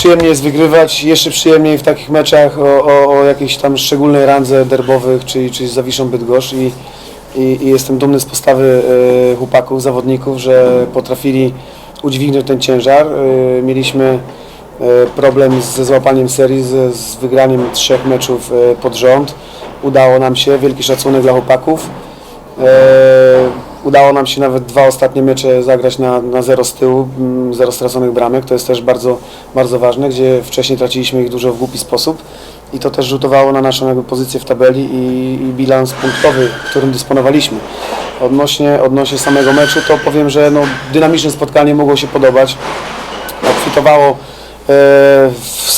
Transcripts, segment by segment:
przyjemnie jest wygrywać, jeszcze przyjemniej w takich meczach o, o, o jakiejś tam szczególnej randze derbowych, czyli, czyli z Zawiszą Bydgoszcz i, i, i jestem dumny z postawy e, chłopaków, zawodników, że potrafili udźwignąć ten ciężar. E, mieliśmy e, problem ze złapaniem serii, z, z wygraniem trzech meczów e, pod rząd. Udało nam się, wielki szacunek dla chłopaków. Udało nam się nawet dwa ostatnie mecze zagrać na, na zero z tyłu, mm, zero straconych bramek. To jest też bardzo, bardzo ważne, gdzie wcześniej traciliśmy ich dużo w głupi sposób i to też rzutowało na naszą jakby pozycję w tabeli i, i bilans punktowy, którym dysponowaliśmy. Odnośnie, odnośnie samego meczu to powiem, że no, dynamiczne spotkanie mogło się podobać. Obfitowało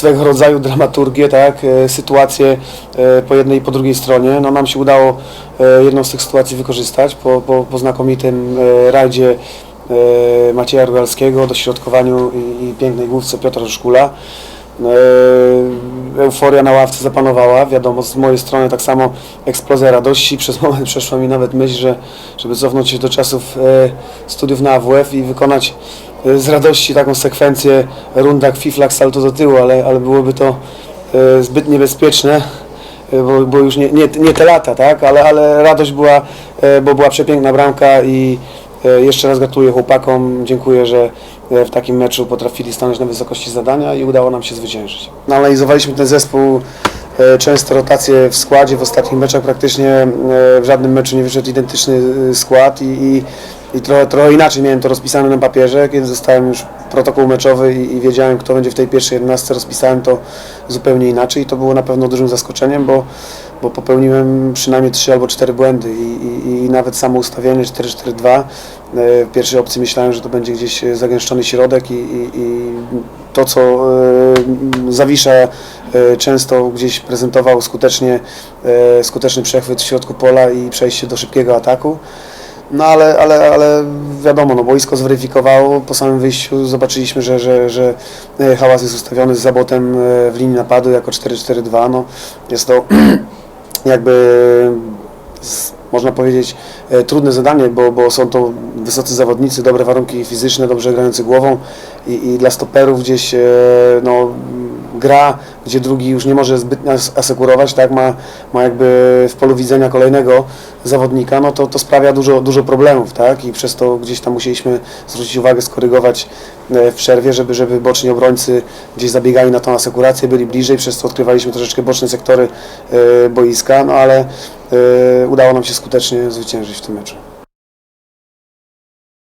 swego rodzaju dramaturgię, tak, e, sytuacje e, po jednej i po drugiej stronie. No, nam się udało e, jedną z tych sytuacji wykorzystać po, po, po znakomitym e, rajdzie e, Macieja Rugalskiego, dośrodkowaniu i, i pięknej główce Piotra Szkula. Euforia na ławce zapanowała, wiadomo, z mojej strony tak samo eksplozja radości. Przez moment przeszła mi nawet myśl, że żeby cofnąć się do czasów e, studiów na AWF i wykonać e, z radości taką sekwencję runda fiflak salto do tyłu, ale, ale byłoby to e, zbyt niebezpieczne, e, bo, bo już nie, nie, nie te lata, tak? ale, ale radość była, e, bo była przepiękna bramka i jeszcze raz gratuluję chłopakom, dziękuję, że e, w takim meczu potrafili stanąć na wysokości zadania i udało nam się zwyciężyć. No, analizowaliśmy ten zespół, e, często rotacje w składzie, w ostatnich meczach praktycznie e, w żadnym meczu nie wyszedł identyczny e, skład i, i, i trochę, trochę inaczej miałem to rozpisane na papierze, kiedy zostałem już protokół meczowy i, i wiedziałem kto będzie w tej pierwszej 11, rozpisałem to zupełnie inaczej. I to było na pewno dużym zaskoczeniem, bo, bo popełniłem przynajmniej 3 albo 4 błędy. I, i, i nawet samo ustawienie 4-4-2 e, w pierwszej opcji myślałem, że to będzie gdzieś e, zagęszczony środek i, i, i to co e, Zawisza często gdzieś prezentował skutecznie, skuteczny przechwyt w środku pola i przejście do szybkiego ataku. No ale, ale, ale wiadomo, no boisko zweryfikowało, po samym wyjściu zobaczyliśmy, że, że, że e, hałas jest ustawiony z zabotem e, w linii napadu jako 4-4-2. No, jest to jakby można powiedzieć e, trudne zadanie, bo, bo są to wysocy zawodnicy, dobre warunki fizyczne, dobrze grający głową i, i dla stoperów gdzieś no, gra, gdzie drugi już nie może zbytnio as- asekurować, tak, ma, ma jakby w polu widzenia kolejnego zawodnika, no to, to sprawia dużo, dużo problemów, tak, i przez to gdzieś tam musieliśmy zwrócić uwagę, skorygować e, w przerwie, żeby, żeby boczni obrońcy gdzieś zabiegali na tą asekurację, byli bliżej, przez to odkrywaliśmy troszeczkę boczne sektory e, boiska, no ale e, udało nam się skutecznie zwyciężyć w tym meczu.